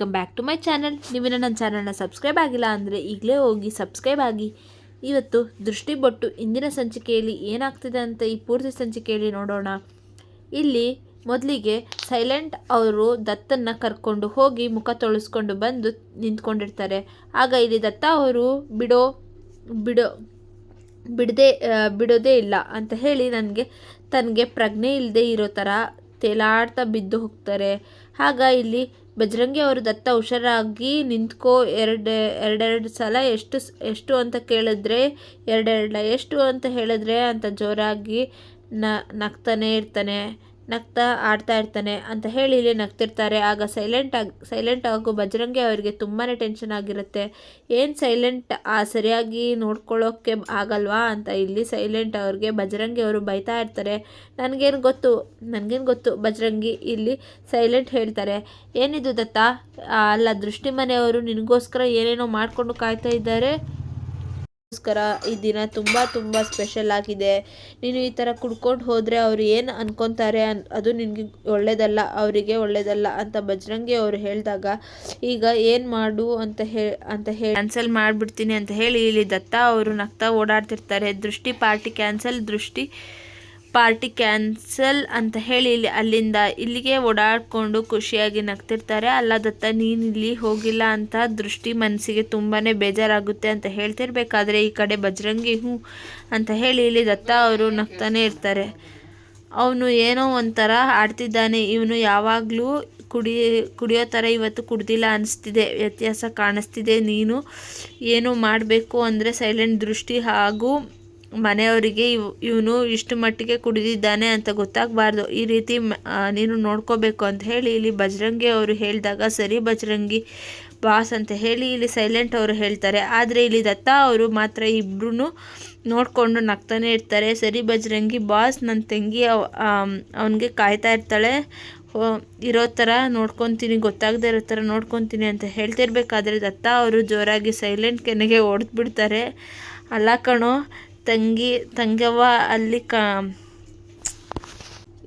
Welcome back to my channel ನೀವಿನ ನನ್ನ ಚಾನಲ್ನ subscribe ಆಗಿಲ್ಲ ಅಂದರೆ ಈಗಲೇ ಹೋಗಿ ಸಬ್ಸ್ಕ್ರೈಬ್ ಆಗಿ. ಇವತ್ತು ದೃಷ್ಟಿ ಬೊಟ್ಟು ಇಂದಿನ ಸಂಚಿಕೆಯಲ್ಲಿ ಏನಾಗ್ತಿದೆ ಅಂತ ಈ ಪೂರ್ತಿ ಸಂಚಿಕೆಯಲ್ಲಿ ನೋಡೋಣ. ಇಲ್ಲಿ ಮೊದಲಿಗೆ ಸೈಲೆಂಟ್ ಅವರು ದತ್ತನ್ನು ಕರ್ಕೊಂಡು ಹೋಗಿ ಮುಖ ತೊಳಸ್ಕೊಂಡು ಬಂದು ನಿಂತ್ಕೊಂಡಿರ್ತಾರೆ. ಆಗ ಇಲ್ಲಿ ದತ್ತ ಅವರು, ಬಿಡೋ ಬಿಡೋ, ಬಿಡದೆ ಬಿಡೋದೇ ಇಲ್ಲ ಅಂತ ಹೇಳಿ ನನಗೆ, ತನಗೆ ಪ್ರಜ್ಞೆ ಇಲ್ಲದೆ ಇರೋ ಥರ ತೇಲಾಡ್ತಾ ಬಿದ್ದು ಹೋಗ್ತಾರೆ. ಆಗ ಇಲ್ಲಿ ಬಜರಂಗಿ ಅವರು ದತ್ತ ಹುಷಾರಾಗಿ ನಿಂತ್ಕೋ ಎರಡು, ಎರಡೆರಡು ಸಲ ಎಷ್ಟು ಎಷ್ಟು ಅಂತ ಕೇಳಿದ್ರೆ ಎರಡೆರಡು ಎಷ್ಟು ಅಂತ ಹೇಳಿದ್ರೆ ಅಂತ ಜೋರಾಗಿ ನಗ್ತಾನೆ ಇರ್ತಾನೆ. ನಗ್ತಾ ಆಡ್ತಾ ಇರ್ತಾನೆ ಅಂತ ಹೇಳಿ ಇಲ್ಲಿ ನಗ್ತಿರ್ತಾರೆ. ಆಗ ಸೈಲೆಂಟ್ ಆಗಿ ಸೈಲೆಂಟ್ ಆಗೋ ಬಜರಂಗಿ ಅವರಿಗೆ ತುಂಬಾ ಟೆನ್ಷನ್ ಆಗಿರುತ್ತೆ. ಏನು ಸೈಲೆಂಟ್ ಆ, ಸರಿಯಾಗಿ ನೋಡ್ಕೊಳ್ಳೋಕ್ಕೆ ಆಗಲ್ವಾ ಅಂತ ಇಲ್ಲಿ ಸೈಲೆಂಟ್ ಅವ್ರಿಗೆ ಬಜರಂಗಿ ಅವರು ಬೈತಾ ಇರ್ತಾರೆ. ನನಗೇನು ಗೊತ್ತು? ನನಗೇನು ಗೊತ್ತು? ಬಜರಂಗಿ ಇಲ್ಲಿ ಸೈಲೆಂಟ್ ಹೇಳ್ತಾರೆ. ಏನಿದು ದತ್ತ? ಅಲ್ಲ ದೃಷ್ಟಿ ಮನೆಯವರು ನಿನಗೋಸ್ಕರ ಏನೇನೋ ಮಾಡಿಕೊಂಡು ಕಾಯ್ತಾ ಇದ್ದಾರೆ. ಗೋಸ್ಕರ ಈ ದಿನ ತುಂಬ ತುಂಬ ಸ್ಪೆಷಲ್ ಆಗಿದೆ. ನೀನು ಈ ಥರ ಕುಡ್ಕೊಂಡು ಹೋದರೆ ಅವ್ರು ಏನು ಅನ್ಕೊತಾರೆ ಅನ್, ಅದು ನಿನಗೆ ಒಳ್ಳೇದಲ್ಲ, ಅವರಿಗೆ ಒಳ್ಳೇದಲ್ಲ ಅಂತ ಬಜರಂಗಿ ಅವರು ಹೇಳಿದಾಗ, ಈಗ ಏನು ಮಾಡು ಅಂತ ಹೇ, ಅಂತ ಹೇಳಿ ಕ್ಯಾನ್ಸಲ್ ಮಾಡಿಬಿಡ್ತೀನಿ ಅಂತ ಹೇಳಿ ಇಲ್ಲಿ ದತ್ತ ಅವರು ನಗ್ತಾ ಓಡಾಡ್ತಿರ್ತಾರೆ. ದೃಷ್ಟಿ ಪಾರ್ಟಿ ಕ್ಯಾನ್ಸಲ್ ದೃಷ್ಟಿ ಪಾರ್ಟಿ ಕ್ಯಾನ್ಸಲ್ ಅಂತ ಹೇಳಿ ಇಲ್ಲಿ ಅಲ್ಲಿಂದ ಇಲ್ಲಿಗೆ ಓಡಾಡ್ಕೊಂಡು ಖುಷಿಯಾಗಿ ನಗ್ತಿರ್ತಾರೆ. ಅಲ್ಲ ದತ್ತ ನೀನು ಇಲ್ಲಿ ಹೋಗಿಲ್ಲ ಅಂತ ದೃಷ್ಟಿ ಮನಸ್ಸಿಗೆ ತುಂಬಾ ಬೇಜಾರಾಗುತ್ತೆ ಅಂತ ಹೇಳ್ತಿರ್ಬೇಕಾದ್ರೆ ಈ ಕಡೆ ಬಜರಂಗಿ ಹ್ಞೂ ಅಂತ ಹೇಳಿ ಇಲ್ಲಿ ದತ್ತ ಅವರು ನಗ್ತಾನೆ ಇರ್ತಾರೆ. ಅವನು ಏನೋ ಒಂಥರ ಆಡ್ತಿದ್ದಾನೆ. ಇವನು ಯಾವಾಗಲೂ ಕುಡಿ, ಕುಡಿಯೋ ಥರ ಇವತ್ತು ಕುಡ್ದಿಲ್ಲ ಅನಿಸ್ತಿದೆ. ವ್ಯತ್ಯಾಸ ಕಾಣಿಸ್ತಿದೆ. ನೀನು ಏನು ಮಾಡಬೇಕು ಅಂದರೆ ಸೈಲೆಂಟ್ ದೃಷ್ಟಿ ಹಾಗೂ ಮನೆಯವರಿಗೆ ಇವ್, ಇವನು ಇಷ್ಟು ಮಟ್ಟಿಗೆ ಕುಡಿದಿದ್ದಾನೆ ಅಂತ ಗೊತ್ತಾಗಬಾರ್ದು. ಈ ರೀತಿ ನೀನು ನೋಡ್ಕೋಬೇಕು ಅಂತ ಹೇಳಿ ಇಲ್ಲಿ ಬಜರಂಗಿ ಅವರು ಹೇಳಿದಾಗ, ಸರಿ ಬಜರಂಗಿ ಬಾಸ್ ಅಂತ ಹೇಳಿ ಇಲ್ಲಿ ಸೈಲೆಂಟ್ ಅವರು ಹೇಳ್ತಾರೆ. ಆದರೆ ಇಲ್ಲಿ ದತ್ತ ಅವರು ಮಾತ್ರ ಇಬ್ಬರೂ ನೋಡಿಕೊಂಡು ನಗ್ತಾನೆ ಇರ್ತಾರೆ. ಸರಿ ಬಜರಂಗಿ ಬಾಸ್ ನನ್ನ ತಂಗಿ ಅವನಿಗೆ ಕಾಯ್ತಾ ಇರ್ತಾಳೆ. ಇರೋ ಥರ ನೋಡ್ಕೊತೀನಿ, ಗೊತ್ತಾಗದೇ ಇರೋ ಥರ ನೋಡ್ಕೊತೀನಿ ಅಂತ ಹೇಳ್ತಿರ್ಬೇಕಾದ್ರೆ ದತ್ತ ಅವರು ಜೋರಾಗಿ ಸೈಲೆಂಟ್ ಕೆನೆಗೆ ಹೊಡೆದ್ಬಿಡ್ತಾರೆ ಅಲ್ಲ ಕಣೋ ತಂಗಿ, ತಂಗವ್ವ ಅಲ್ಲಿ ಕ,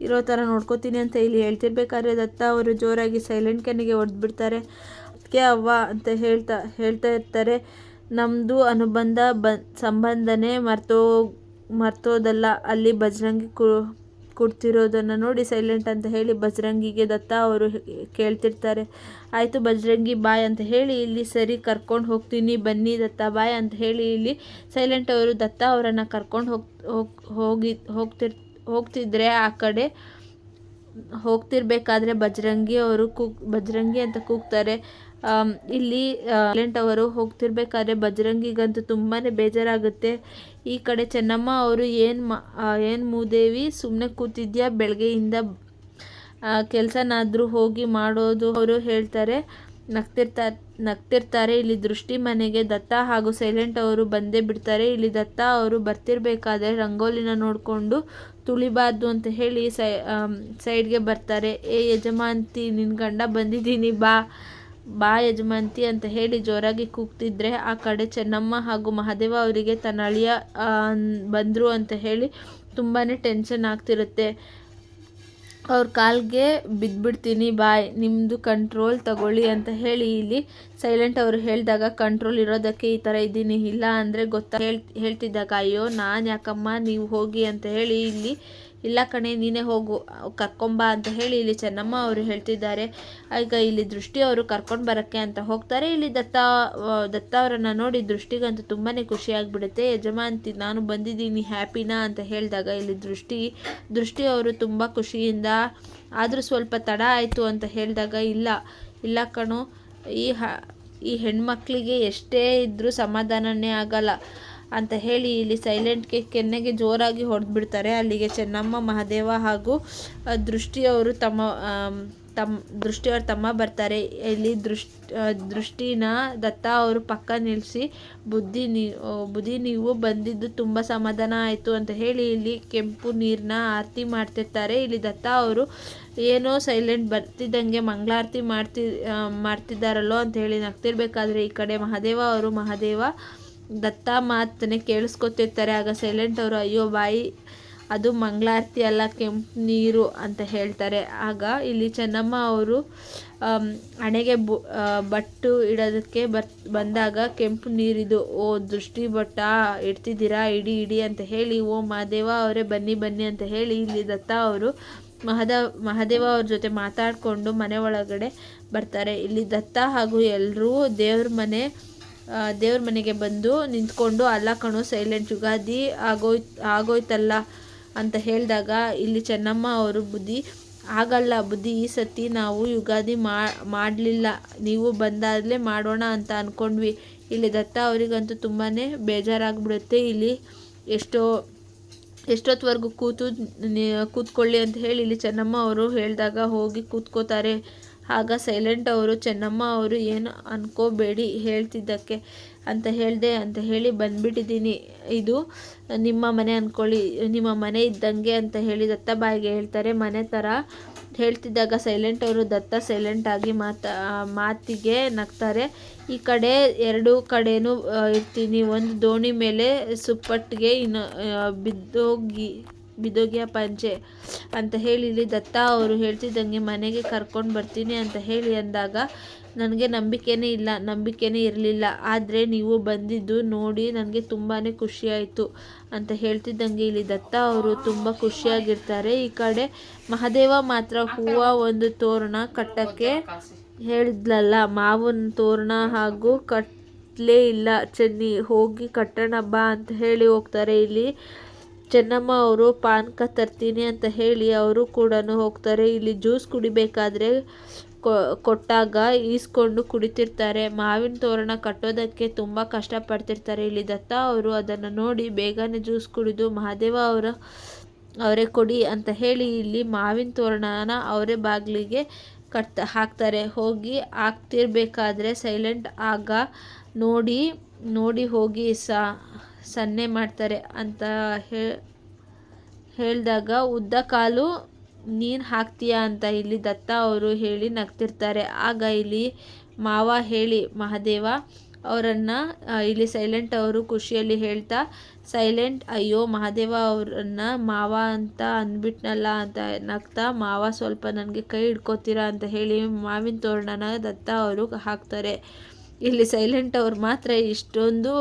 ಇರೋ ಥರ ನೋಡ್ಕೋತೀನಿ ಅಂತ ಇಲ್ಲಿ ಹೇಳ್ತಿರ್ಬೇಕಾದ್ರೆ ದತ್ತ ಅವರು ಜೋರಾಗಿ ಸೈಲೆಂಟ್ ಕೆನ್ನಿಗೆ ಹೊಡೆದ್ಬಿಡ್ತಾರೆ ಅದಕ್ಕೆ ಅವ್ವ ಅಂತ ಹೇಳ್ತಾ ಹೇಳ್ತಾ ಇರ್ತಾರೆ. ನಮ್ಮದು ಅನುಬಂಧ ಬ, ಸಂಬಂಧನೇ ಮರ್ತೋ, ಮರ್ತೋದಲ್ಲ. ಅಲ್ಲಿ ಬಜರಂಗಿ ಕು ಕೊಡ್ತಿರೋದನ್ನು ನೋಡಿ ಸೈಲೆಂಟ್ ಅಂತ ಹೇಳಿ ಬಜರಂಗಿಗೆ ದತ್ತ ಅವರು ಕೇಳ್ತಿರ್ತಾರೆ. ಆಯಿತು ಬಜರಂಗಿ, ಬಾಯ್ ಅಂತ ಹೇಳಿ ಇಲ್ಲಿ ಸರಿ ಕರ್ಕೊಂಡು ಹೋಗ್ತೀನಿ, ಬನ್ನಿ ದತ್ತ, ಬಾಯ್ ಅಂತ ಹೇಳಿ ಇಲ್ಲಿ ಸೈಲೆಂಟ್ ಅವರು ದತ್ತ ಅವರನ್ನು ಕರ್ಕೊಂಡು ಹೋಗ್ ಹೋಗ್, ಹೋಗಿ, ಹೋಗ್ತಿರ್, ಹೋಗ್ತಿದ್ರೆ ಆ ಕಡೆ ಹೋಗ್ತಿರ್ಬೇಕಾದ್ರೆ ಬಜರಂಗಿ ಅವರು ಕೂಗ್, ಬಜರಂಗಿ ಅಂತ ಕೂಗ್ತಾರೆ. ಇಲ್ಲಿ ಸೈಲೆಂಟ್ ಅವರು ಹೋಗ್ತಿರ್ಬೇಕಾದ್ರೆ ಬಜರಂಗಿಗಂತೂ ತುಂಬಾ ಬೇಜಾರಾಗುತ್ತೆ. ಈ ಕಡೆ ಚೆನ್ನಮ್ಮ ಅವರು ಏನು ಮಾ ಏನು ಮೂದೇವಿ ಸುಮ್ಮನೆ ಕೂತಿದ್ಯಾ? ಬೆಳಗ್ಗೆಯಿಂದ ಕೆಲಸನಾದರೂ ಹೋಗಿ ಮಾಡೋದು ಅವರು ಹೇಳ್ತಾರೆ. ನಗ್ತಿರ್ತಾ ನಗ್ತಿರ್ತಾರೆ. ಇಲ್ಲಿ ದೃಷ್ಟಿ ಮನೆಗೆ ದತ್ತ ಹಾಗೂ ಸೈಲೆಂಟ್ ಅವರು ಬಂದೇ ಬಿಡ್ತಾರೆ. ಇಲ್ಲಿ ದತ್ತ ಅವರು ಬರ್ತಿರ್ಬೇಕಾದ್ರೆ ರಂಗೋಲಿನ ನೋಡಿಕೊಂಡು ತುಳಿಬಾರ್ದು ಅಂತ ಹೇಳಿ ಸೈ ಸೈಡ್ಗೆ ಬರ್ತಾರೆ. ಏ ಯಜಮಾಂತಿ ನಿನ್ನ ಗಂಡ ಬಂದಿದ್ದೀನಿ, ಬಾ. ಬಾ ಯಜಮಾಂತಿ ಅಂತ ಹೇಳಿ ಜೋರಾಗಿ ಕೂಗ್ತಿದ್ರೆ ಆ ಕಡೆ ಚೆನ್ನಮ್ಮ ಹಾಗೂ ಮಹಾದೇವ ಅವರಿಗೆ ತನ್ನ ಅಳಿಯ ಬಂದರು ಅಂತ ಹೇಳಿ ತುಂಬಾ ಟೆನ್ಷನ್ ಆಗ್ತಿರುತ್ತೆ. ಅವ್ರ ಕಾಲ್ಗೆ ಬಿದ್ದುಬಿಡ್ತೀನಿ ಬಾಯ್ ನಿಮ್ಮದು ಕಂಟ್ರೋಲ್ ತಗೊಳ್ಳಿ ಅಂತ ಹೇಳಿ ಇಲ್ಲಿ ಸೈಲೆಂಟ್ ಅವರು ಹೇಳಿದಾಗ ಕಂಟ್ರೋಲ್ ಇರೋದಕ್ಕೆ ಈ ಥರ ಇದ್ದೀನಿ, ಇಲ್ಲ ಅಂದರೆ ಗೊತ್ತಾ, ಹೇಳ್, ಹೇಳ್ತಿದ್ದಾಗ, ಅಯ್ಯೋ, ನಾನು ಯಾಕಮ್ಮ, ನೀವು ಹೋಗಿ ಅಂತ ಹೇಳಿ, ಇಲ್ಲಿ, ಇಲ್ಲ ಕಣೆ, ನೀನೇ ಹೋಗು ಕರ್ಕೊಂಬ ಅಂತ ಹೇಳಿ, ಇಲ್ಲಿ ಚೆನ್ನಮ್ಮ ಅವರು ಹೇಳ್ತಿದ್ದಾರೆ. ಈಗ ಇಲ್ಲಿ ದೃಷ್ಟಿ ಅವರು ಕರ್ಕೊಂಡು ಬರೋಕ್ಕೆ ಅಂತ ಹೋಗ್ತಾರೆ. ಇಲ್ಲಿ ದತ್ತ ದತ್ತ ಅವರನ್ನು ನೋಡಿ ದೃಷ್ಟಿಗಂತೂ ತುಂಬಾ ಖುಷಿಯಾಗಿಬಿಡುತ್ತೆ ಯಜಮಾನ್ತಿ, ನಾನು ಬಂದಿದ್ದೀನಿ, ಹ್ಯಾಪಿನಾ ಅಂತ ಹೇಳಿದಾಗ ಇಲ್ಲಿ ದೃಷ್ಟಿ ದೃಷ್ಟಿ ಅವರು ತುಂಬ ಖುಷಿಯಿಂದ, ಆದರೂ ಸ್ವಲ್ಪ ತಡ ಆಯಿತು ಅಂತ ಹೇಳಿದಾಗ, ಇಲ್ಲ ಇಲ್ಲ ಕಣೋ, ಈ ಹ ಈ ಹೆಣ್ಮಕ್ಳಿಗೆ ಎಷ್ಟೇ ಇದ್ದರೂ ಸಮಾಧಾನನೇ ಆಗಲ್ಲ ಅಂತ ಹೇಳಿ ಇಲ್ಲಿ ಸೈಲೆಂಟ್ಗೆ ಕೆನ್ನೆಗೆ ಜೋರಾಗಿ ಹೊಡೆದ್ಬಿಡ್ತಾರೆ ಅಲ್ಲಿಗೆ ಚೆನ್ನಮ್ಮ, ಮಹಾದೇವ ಹಾಗೂ ದೃಷ್ಟಿಯವರು ತಮ್ಮ ತಮ್ಮ ದೃಷ್ಟಿಯವ್ರ ತಮ್ಮ ಬರ್ತಾರೆ. ಇಲ್ಲಿ ದೃಷ್ಟಿ ದೃಷ್ಟಿನ ದತ್ತ ಅವರು ಪಕ್ಕ ನಿಲ್ಲಿಸಿ ಬುದ್ಧಿ ನೀ ಬುದ್ಧಿ ನೀವು ಬಂದಿದ್ದು ತುಂಬ ಸಮಾಧಾನ ಆಯಿತು ಅಂತ ಹೇಳಿ ಇಲ್ಲಿ ಕೆಂಪು ನೀರನ್ನ ಆರತಿ ಮಾಡ್ತಿರ್ತಾರೆ. ಇಲ್ಲಿ ದತ್ತ ಅವರು ಏನೋ ಸೈಲೆಂಟ್ ಬರ್ತಿದ್ದಂಗೆ ಮಂಗಳಾರತಿ ಮಾಡ್ತಿ ಮಾಡ್ತಿದ್ದಾರಲ್ಲೋ ಅಂತ ಹೇಳಿ ನಗ್ತಿರ್ಬೇಕಾದ್ರೆ ಈ ಕಡೆ ಮಹಾದೇವ ಅವರು, ಮಹಾದೇವ ದತ್ತ ಮಾತನ್ನೇ ಕೇಳಿಸ್ಕೊತಿರ್ತಾರೆ. ಆಗ ಸೈಲೆಂಟ್ ಅವರು, ಅಯ್ಯೋ ಬಾಯಿ ಅದು ಮಂಗಳಾರತಿ ಅಲ್ಲ, ಕೆಂಪು ನೀರು ಅಂತ ಹೇಳ್ತಾರೆ. ಆಗ ಇಲ್ಲಿ ಚೆನ್ನಮ್ಮ ಅವರು ಹಣೆಗೆ ಬಟ್ಟು ಇಡೋದಕ್ಕೆ ಬರ್, ಬಂದಾಗ ಕೆಂಪು ನೀರಿದು, ಓ ದೃಷ್ಟಿ ಬಟ್ಟ ಇಡ್ತಿದ್ದೀರಾ, ಇಡಿ ಇಡಿ ಅಂತ ಹೇಳಿ, ಓ, ಮಹಾದೇವ ಅವರೇ ಬನ್ನಿ ಬನ್ನಿ ಅಂತ ಹೇಳಿ ಇಲ್ಲಿ ದತ್ತ ಅವರು ಮಹದ, ಮಹಾದೇವ ಅವ್ರ ಜೊತೆ ಮಾತಾಡಿಕೊಂಡು ಮನೆ ಒಳಗಡೆ ಬರ್ತಾರೆ. ಇಲ್ಲಿ ದತ್ತ ಹಾಗೂ ಎಲ್ಲರೂ ದೇವ್ರ ಮನೆ ದೇವ್ರ ಮನೆಗೆ ಬಂದು ನಿಂತ್ಕೊಂಡು, ಅಲ್ಲ ಕಣೋ, ಸೈಲೆಂಟ್, ಯುಗಾದಿ ಆಗೋಯ್ತು ಆಗೋಯ್ತಲ್ಲ ಅಂತ ಹೇಳಿದಾಗ ಇಲ್ಲಿ ಚೆನ್ನಮ್ಮ ಅವರು ಬುದ್ಧಿ, ಆಗಲ್ಲ ಬುದ್ಧಿ, ಈ ಸತಿ ನಾವು ಯುಗಾದಿ ಮಾಡಲಿಲ್ಲ, ನೀವು ಬಂದಾಗಲೇ ಮಾಡೋಣ ಅಂತ ಅಂದ್ಕೊಂಡ್ವಿ ಇಲ್ಲಿ ದತ್ತ ಅವರಿಗಂತೂ ತುಂಬಾ ಬೇಜಾರಾಗ್ಬಿಡುತ್ತೆ. ಇಲ್ಲಿ ಎಷ್ಟೋ ಎಷ್ಟೊತ್ತವರೆಗೂ ಕೂತು ಕೂತ್ಕೊಳ್ಳಿ ಅಂತ ಹೇಳಿ ಇಲ್ಲಿ ಚೆನ್ನಮ್ಮ ಅವರು ಹೇಳಿದಾಗ ಹೋಗಿ ಕೂತ್ಕೋತಾರೆ. ಆಗ ಸೈಲೆಂಟ್ ಅವರು, ಚೆನ್ನಮ್ಮ ಅವರು, ಏನು ಅನ್ಕೋಬೇಡಿ ಹೇಳ್ತಿದ್ದಕ್ಕೆ. ಅಂತ ಹೇಳಿದೆ, ಅಂತ ಹೇಳಿ ಬಂದ್ಬಿಟ್ಟಿದ್ದೀನಿ. ಇದು ನಿಮ್ಮ ಮನೆ ಅಂದ್ಕೊಳ್ಳಿ ನಿಮ್ಮ ಮನೆ ಇದ್ದಂಗೆ ಅಂತ ಹೇಳಿ ದತ್ತ ಬಾಯಿಗೆ ಹೇಳ್ತಾರೆ. ಮನೆ ಥರ ಹೇಳ್ತಿದ್ದಾಗ ಸೈಲೆಂಟ್ ಅವರು ದತ್ತ ಸೈಲೆಂಟ್ ಆಗಿ ಮಾತಾ ಮಾತಿಗೆ ನಗ್ತಾರೆ. ಈ ಕಡೆ ಎರಡು ಕಡೆನೂ ಇರ್ತೀನಿ. ಒಂದು ದೋಣಿ ಮೇಲೆ ಸುಪ್ಪಟ್ಟಿಗೆ ಇನ್ನು ಬಿದ್ದೋಗಿ ಬಿದ್ದೋಗಿಯ ಪಂಚೆ ಅಂತ ಹೇಳಿ ಇಲ್ಲಿ ದತ್ತ ಅವರು ಹೇಳ್ತಿದ್ದಂಗೆ ಮನೆಗೆ ಕರ್ಕೊಂಡು ಬರ್ತೀನಿ ಅಂತ ಹೇಳಿ ಅಂದಾಗ, ನನಗೆ ನಂಬಿಕೆನೇ ಇಲ್ಲ, ನಂಬಿಕೆನೇ ಇರಲಿಲ್ಲ. ಆದರೆ ನೀವು ಬಂದಿದ್ದು ನೋಡಿ ನನಗೆ ತುಂಬಾ ಖುಷಿಯಾಯಿತು ಅಂತ ಹೇಳ್ತಿದ್ದಂಗೆ ಇಲ್ಲಿ ದತ್ತ ಅವರು ತುಂಬ ಖುಷಿಯಾಗಿರ್ತಾರೆ. ಈ ಕಡೆ ಮಹಾದೇವ ಮಾತ್ರ ಹೂವು ಒಂದು ತೋರಣ ಕಟ್ಟಕ್ಕೆ ಹೇಳಿದ್ಲಲ್ಲ, ಮಾವನ ತೋರಣ ಹಾಗೂ ಕಟ್ಟಲೇ ಇಲ್ಲ. ಚೆನ್ನಿ, ಹೋಗಿ ಕಟ್ಟೋಣ ಬಾ ಅಂತ ಹೇಳಿ ಹೋಗ್ತಾರೆ ಇಲ್ಲಿ. ಚೆನ್ನಮ್ಮ ಅವರು ಪಾನಕ ತರ್ತೀನಿ ಅಂತ ಹೇಳಿ ಅವರು ಕೂಡ ಹೋಗ್ತಾರೆ. ಇಲ್ಲಿ ಜ್ಯೂಸ್ ಕುಡಿಬೇಕಾದ್ರೆ ಕೊಟ್ಟಾಗ ಈಸ್ಕೊಂಡು ಕುಡಿತಿರ್ತಾರೆ. ಮಾವಿನ ತೋರಣ ಕಟ್ಟೋದಕ್ಕೆ ತುಂಬ ಕಷ್ಟಪಡ್ತಿರ್ತಾರೆ. ಇಲ್ಲಿ ದತ್ತ ಅವರು ಅದನ್ನು ನೋಡಿ ಬೇಗನೆ ಜ್ಯೂಸ್ ಕುಡಿದು, ಮಹಾದೇವ ಅವರ, ಅವರೇ ಕೊಡಿ ಅಂತ ಹೇಳಿ ಇಲ್ಲಿ ಮಾವಿನ ತೋರಣನ ಅವರೇ ಬಾಗಿಲಿಗೆ ಕಟ್ ಹಾಕ್ತಾರೆ. ಹೋಗಿ ಹಾಕ್ತಿರ್ಬೇಕಾದ್ರೆ ಸೈಲೆಂಟ್ ಆಗ ನೋಡಿ ನೋಡಿ ಹೋಗಿ ಸನ್ನೆ ಮಾಡ್ತಾರೆ ಅಂತ ಹೇಳಿದಾಗ, ಉದ್ದ ಕಾಲು ನೀನು ಹಾಕ್ತೀಯಾ ಅಂತ ಇಲ್ಲಿ ದತ್ತ ಅವರು ಹೇಳಿ ನಗ್ತಿರ್ತಾರೆ. ಆಗ ಇಲ್ಲಿ ಮಾವ ಹೇಳಿ, ಮಹಾದೇವ ಅವರನ್ನು ಇಲ್ಲಿ ಸೈಲೆಂಟ್ ಅವರು ಖುಷಿಯಲ್ಲಿ ಹೇಳ್ತಾ, ಸೈಲೆಂಟ್, ಅಯ್ಯೋ, ಮಹಾದೇವ ಅವರನ್ನು ಮಾವ ಅಂತ ಅಂದ್ಬಿಟ್ನಲ್ಲ ಅಂತ ನಗ್ತಾ, ಮಾವ ಸ್ವಲ್ಪ ನನಗೆ ಕೈ ಹಿಡ್ಕೋತೀರಾ ಅಂತ ಹೇಳಿ ಮಾವಿನ ತೋರಣನ ದತ್ತ ಅವರು ಹಾಕ್ತಾರೆ. ಇಲ್ಲಿ ಸೈಲೆಂಟ್ ಅವ್ರು ಮಾತ್ರ ಇಷ್ಟೊಂದು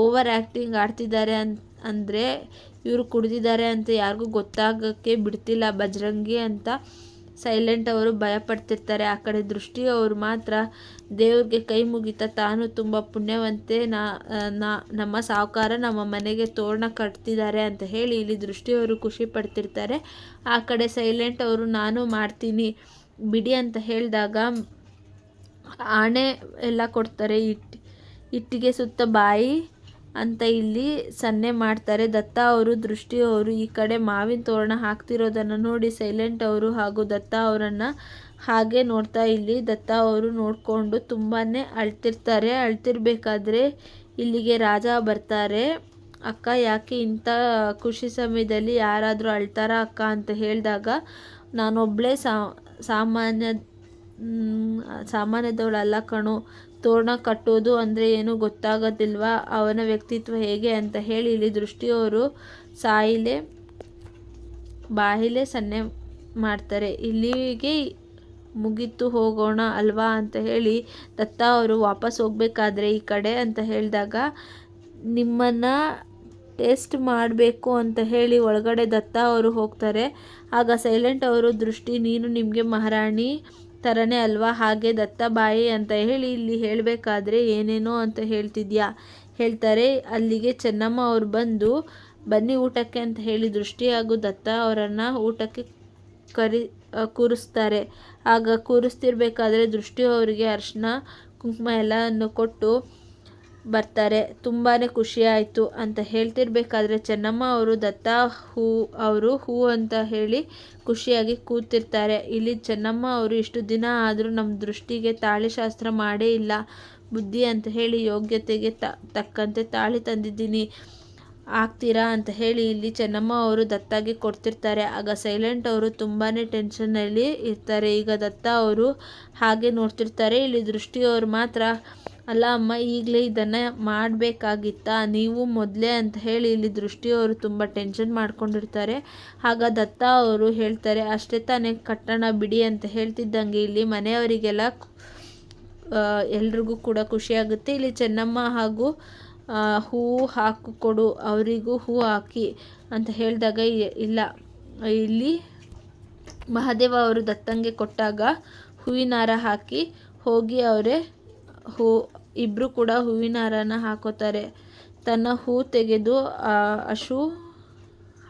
ಓವರ್ ಆ್ಯಕ್ಟಿಂಗ್ ಆಡ್ತಿದ್ದಾರೆ ಅಂತ ಅಂದರೆ ಇವರು ಕುಡಿದಿದ್ದಾರೆ ಅಂತ ಯಾರಿಗೂ ಗೊತ್ತಾಗೋಕ್ಕೆ ಬಿಡ್ತಿಲ್ಲ ಬಜರಂಗಿ ಅಂತ. ಸೈಲೆಂಟ್ ಅವರು ಭಯಪಡ್ತಿರ್ತಾರೆ. ಆ ಕಡೆ ದೃಷ್ಟಿ ಅವರು ಮಾತ್ರ ದೇವ್ರಿಗೆ ಕೈ ಮುಗಿತಾ, ತಾನು ತುಂಬ ಪುಣ್ಯವಂತೆ, ನಾ ನಮ್ಮ ಸಾಹುಕಾರ ನಮ್ಮ ಮನೆಗೆ ತೋರಣ ಕಟ್ತಿದ್ದಾರೆ ಅಂತ ಹೇಳಿ ಇಲ್ಲಿ ದೃಷ್ಟಿಯವರು ಖುಷಿ ಪಡ್ತಿರ್ತಾರೆ. ಆ ಕಡೆ ಸೈಲೆಂಟ್ ಅವರು, ನಾನು ಮಾಡ್ತೀನಿ, ಬಿಡಿ ಅಂತ ಹೇಳಿದಾಗ, ಆಣೆ ಎಲ್ಲ ಕೊಡ್ತಾರೆ ಇಟ್, ಇಟ್ಟಿಗೆ ಸುತ್ತ ಬಾಯಿ ಅಂತ ಇಲ್ಲಿ ಸನ್ನೆ ಮಾಡ್ತಾರೆ. ದತ್ತ ಅವರು, ದೃಷ್ಟಿ ಅವರು ಈ ಕಡೆ ಮಾವಿನ ತೋರಣ ಹಾಕ್ತಿರೋದನ್ನು ನೋಡಿ ಸೈಲೆಂಟ್ ಅವರು ಹಾಗೂ ದತ್ತ ಅವರನ್ನು ಹಾಗೆ ನೋಡ್ತಾ ಇಲ್ಲಿ. ದತ್ತ ಅವರು ನೋಡಿಕೊಂಡು ತುಂಬಾ ಅಳ್ತಿರ್ತಾರೆ. ಅಳ್ತಿರ್ಬೇಕಾದ್ರೆ ಇಲ್ಲಿಗೆ ರಾಜ ಬರ್ತಾರೆ. ಅಕ್ಕ, ಯಾಕೆ ಇಂಥ ಖುಷಿ ಸಮಯದಲ್ಲಿ ಯಾರಾದರೂ ಅಳ್ತಾರಾ ಅಕ್ಕ? ಅಂತ ಹೇಳಿದಾಗ ನಾನೊಬ್ಬಳೇ ಸಾಮಾನ್ಯ ಸಾಮಾನ್ಯದವಳಲ್ಲ ಕಣೋ. ತೋರಣ ಕಟ್ಟೋದು ಅಂದರೆ ಏನು ಗೊತ್ತಾಗೋದಿಲ್ವಾ? ಅವನ ವ್ಯಕ್ತಿತ್ವ ಹೇಗೆ ಅಂತ ಹೇಳಿ ಇಲ್ಲಿ ದೃಷ್ಟಿಯವರು ಸಾಯಿಲೆ, ಬಾಯಿಲೆ ಸನ್ನೆ ಮಾಡ್ತಾರೆ. ಇಲ್ಲಿಗೆ ಮುಗಿತು ಹೋಗೋಣ ಅಲ್ವಾ ಅಂತ ಹೇಳಿ ದತ್ತ ಅವರು ವಾಪಸ್ ಹೋಗಬೇಕಾದ್ರೆ ಈ ಕಡೆ ಅಂತ ಹೇಳಿದಾಗ, ನಿಮ್ಮನ್ನು ಟೇಸ್ಟ್ ಮಾಡಬೇಕು ಅಂತ ಹೇಳಿ ಒಳಗಡೆ ದತ್ತ ಅವರು ಹೋಗ್ತಾರೆ. ಆಗ ಸೈಲೆಂಟ್ ಅವರು, ದೃಷ್ಟಿ, ನೀನು ನಿಮಗೆ ಮಹಾರಾಣಿ ಥರನೇ ಅಲ್ವಾ? ಹಾಗೆ ದತ್ತಬಾಯಿ ಅಂತ ಹೇಳಿ ಇಲ್ಲಿ ಹೇಳಬೇಕಾದ್ರೆ ಏನೇನೋ ಅಂತ ಹೇಳ್ತಿದ್ಯಾ? ಹೇಳ್ತಾರೆ, ಅಲ್ಲಿಗೆ ಚೆನ್ನಮ್ಮ ಅವ್ರು ಬಂದು, ಬನ್ನಿ ಊಟಕ್ಕೆ ಅಂತ ಹೇಳಿ ದೃಷ್ಟಿ ಹಾಗೂ ದತ್ತ ಅವರನ್ನು ಊಟಕ್ಕೆ ಕರಿ ಕೂರಿಸ್ತಾರೆ. ಆಗ ಕೂರಿಸ್ತಿರ್ಬೇಕಾದ್ರೆ ದೃಷ್ಟಿ ಅವರಿಗೆ ಅರಿಶಿನ, ಕುಂಕುಮ ಎಲ್ಲವನ್ನು ಕೊಟ್ಟು ಬರ್ತಾರೆ. ತುಂಬಾ ಆಯಿತು ಅಂತ ಹೇಳ್ತಿರ್ಬೇಕಾದ್ರೆ ಚೆನ್ನಮ್ಮ ಅವರು, ದತ್ತ ಹೂ ಅವರು ಹೂ ಅಂತ ಹೇಳಿ ಖುಷಿಯಾಗಿ ಕೂತಿರ್ತಾರೆ. ಇಲ್ಲಿ ಚೆನ್ನಮ್ಮ ಅವರು ಇಷ್ಟು ದಿನ ಆದರೂ ನಮ್ಮ ದೃಷ್ಟಿಗೆ ತಾಳಿ ಶಾಸ್ತ್ರ ಮಾಡೇ ಇಲ್ಲ. ಬುದ್ಧಿ ಅಂತ ಹೇಳಿ ಯೋಗ್ಯತೆಗೆ ತಕ್ಕಂತೆ ತಾಳಿ ತಂದಿದ್ದೀನಿ. ಆಗ್ತೀರಾ ಅಂತ ಹೇಳಿ ಇಲ್ಲಿ ಚೆನ್ನಮ್ಮ ಅವರು ದತ್ತಾಗೆ ಕೊಡ್ತಿರ್ತಾರೆ. ಆಗ ಸೈಲೆಂಟ್ ಅವರು ತುಂಬಾ ಟೆನ್ಷನ್ನಲ್ಲಿ ಇರ್ತಾರೆ. ಈಗ ದತ್ತ ಅವರು ಹಾಗೆ ನೋಡ್ತಿರ್ತಾರೆ. ಇಲ್ಲಿ ದೃಷ್ಟಿಯವರು ಮಾತ್ರ ಅಲ್ಲ ಅಮ್ಮ, ಈಗಲೇ ಇದನ್ನು ಮಾಡಬೇಕಾಗಿತ್ತಾ? ನೀವು ಮೊದಲೇ ಅಂತ ಹೇಳಿ ಇಲ್ಲಿ ದೃಷ್ಟಿಯವರು ತುಂಬ ಟೆನ್ಷನ್ ಮಾಡ್ಕೊಂಡಿರ್ತಾರೆ. ಆಗ ದತ್ತ ಅವರು ಹೇಳ್ತಾರೆ, ಅಷ್ಟೇ ತಾನೇ ಕಟ್ಟಣ ಬಿಡಿ ಅಂತ ಹೇಳ್ತಿದ್ದಂಗೆ ಇಲ್ಲಿ ಮನೆಯವರಿಗೆಲ್ಲ ಎಲ್ರಿಗೂ ಕೂಡ ಖುಷಿಯಾಗುತ್ತೆ ಇಲ್ಲಿ ಚೆನ್ನಮ್ಮ ಹಾಗೂ ಹೂವು ಹಾಕು ಕೊಡು, ಅವರಿಗೂ ಹೂ ಹಾಕಿ ಅಂತ ಹೇಳಿದಾಗ ಇಲ್ಲ. ಇಲ್ಲಿ ಮಹಾದೇವ ಅವರು ದತ್ತಂಗೆ ಕೊಟ್ಟಾಗ ಹೂವಿನಾರ ಹಾಕಿ ಹೋಗಿ ಅವರೇ ಹೂ ಇಬ್ಬರು ಕೂಡ ಹೂವಿನ ಹಾರನ ಹಾಕೋತಾರೆ. ತನ್ನ ಹೂ ತೆಗೆದು ಅಶು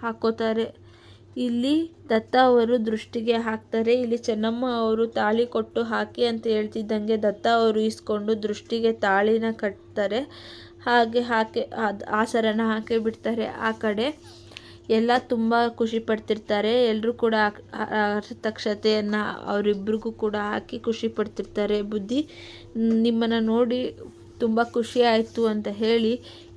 ಹಾಕೋತಾರೆ. ಇಲ್ಲಿ ದತ್ತ ಅವರು ದೃಷ್ಟಿಗೆ ಹಾಕ್ತಾರೆ. ಇಲ್ಲಿ ಚೆನ್ನಮ್ಮ ಅವರು ತಾಳಿ ಕೊಟ್ಟು ಹಾಕಿ ಅಂತ ಹೇಳ್ತಿದ್ದಂಗೆ ದತ್ತ ಅವರು ಇಸ್ಕೊಂಡು ದೃಷ್ಟಿಗೆ ತಾಳಿನ ಕಟ್ತಾರೆ. ಹಾಗೆ ಹಾಕಿ ಅದು ಆಸರನ ಸರನ ಹಾಕಿ ಬಿಡ್ತಾರೆ. ಆ ಕಡೆ ಎಲ್ಲ ತುಂಬ ಖುಷಿ ಪಡ್ತಿರ್ತಾರೆ. ಎಲ್ಲರೂ ಕೂಡ ಅರ್ಥಕ್ಷತೆಯನ್ನು ಅವರಿಬ್ರಿಗೂ ಕೂಡ ಹಾಕಿ ಖುಷಿ ಪಡ್ತಿರ್ತಾರೆ ಬುದ್ಧಿ. ನಿಮ್ಮನ್ನು ನೋಡಿ ತುಂಬ ಖುಷಿ ಆಯಿತು ಅಂತ ಹೇಳಿ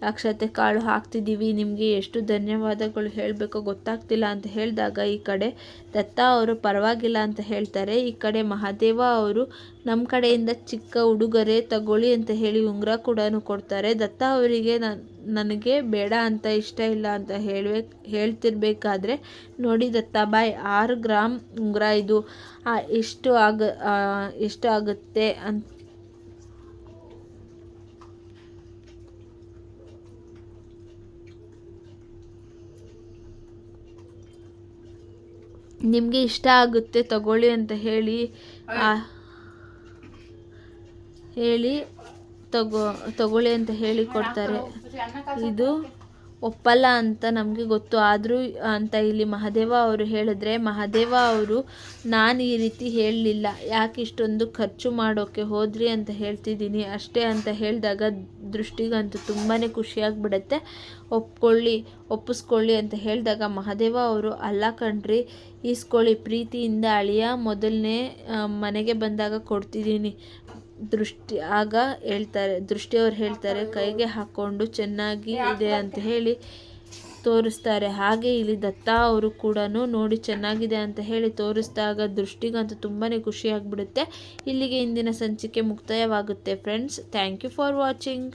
ಅಕ್ಷತೆ ಕಾಳು ಹಾಕ್ತಿದ್ದೀವಿ, ನಿಮಗೆ ಎಷ್ಟು ಧನ್ಯವಾದಗಳು ಹೇಳಬೇಕೋ ಗೊತ್ತಾಗ್ತಿಲ್ಲ ಅಂತ ಹೇಳಿದಾಗ ಈ ಕಡೆ ದತ್ತ ಅವರು ಪರವಾಗಿಲ್ಲ ಅಂತ ಹೇಳ್ತಾರೆ. ಈ ಕಡೆ ಮಹಾದೇವ ಅವರು ನಮ್ಮ ಕಡೆಯಿಂದ ಚಿಕ್ಕ ಉಡುಗೊರೆ ತಗೊಳ್ಳಿ ಅಂತ ಹೇಳಿ ಉಂಗುರ ಕೂಡ ಕೊಡ್ತಾರೆ. ದತ್ತ ಅವರಿಗೆ ನನಗೆ ಬೇಡ ಅಂತ ಇಷ್ಟ ಇಲ್ಲ ಅಂತ ಹೇಳ್ಬೇಕು ಹೇಳ್ತಿರ್ಬೇಕಾದ್ರೆ ನೋಡಿ ದತ್ತ ಬಾಯ್, ಆರು ಗ್ರಾಮ್ ಉಂಗುರ ಇದು. ಎಷ್ಟು ಆಗ ಎಷ್ಟು ಆಗುತ್ತೆ ಅಂತ ನಿಮಗೆ ಇಷ್ಟ ಆಗುತ್ತೆ ತಗೊಳ್ಳಿ ಅಂತ ಹೇಳಿ ಹೇಳಿ ತಗೋ ತಗೊಳ್ಳಿ ಅಂತ ಹೇಳಿ ಕೊಡ್ತಾರೆ. ಇದು ಒಪ್ಪಲ್ಲ ಅಂತ ನಮಗೆ ಗೊತ್ತು. ಆದರೂ ಅಂತ ಇಲ್ಲಿ ಮಹಾದೇವ ಅವರು ಹೇಳಿದ್ರೆ, ಮಹಾದೇವ ಅವರು ನಾನು ಈ ರೀತಿ ಹೇಳಲಿಲ್ಲ. ಯಾಕೆ ಇಷ್ಟೊಂದು ಖರ್ಚು ಮಾಡೋಕ್ಕೆ ಹೋದ್ರಿ ಅಂತ ಹೇಳ್ತಿದ್ದೀನಿ. ಅಷ್ಟೇ ಅಂತ ಹೇಳಿದಾಗ ದೃಷ್ಟಿಗಂತೂ ತುಂಬಾ ಖುಷಿಯಾಗಿಬಿಡತ್ತೆ. ಒಪ್ಕೊಳ್ಳಿ, ಒಪ್ಪಿಸ್ಕೊಳ್ಳಿ ಅಂತ ಹೇಳಿದಾಗ ಮಹಾದೇವ ಅವರು, ಅಲ್ಲ ಕಣ್ರಿ, ಈಸ್ಕೊಳ್ಳಿ. ಪ್ರೀತಿಯಿಂದ ಅಳಿಯ ಮೊದಲನೇ ಮನೆಗೆ ಬಂದಾಗ ಕೊಡ್ತಿದ್ದೀನಿ. ದೃಷ್ಟಿ, ಆಗ ಹೇಳ್ತಾರೆ, ದೃಷ್ಟಿಯವ್ರು ಹೇಳ್ತಾರೆ, ಕೈಗೆ ಹಾಕ್ಕೊಂಡು ಚೆನ್ನಾಗಿ ಇದೆ ಅಂತ ಹೇಳಿ ತೋರಿಸ್ತಾರೆ. ಹಾಗೆ ಇಲ್ಲಿ ದತ್ತ ಅವರು ಕೂಡ ನೋಡಿ ಚೆನ್ನಾಗಿದೆ ಅಂತ ಹೇಳಿ ತೋರಿಸಿದಾಗ ದೃಷ್ಟಿಗಂತೂ ತುಂಬಾ ಖುಷಿಯಾಗಿಬಿಡುತ್ತೆ ಇಲ್ಲಿಗೆ ಇಂದಿನ ಸಂಚಿಕೆ ಮುಕ್ತಾಯವಾಗುತ್ತೆ. Friends thank you for watching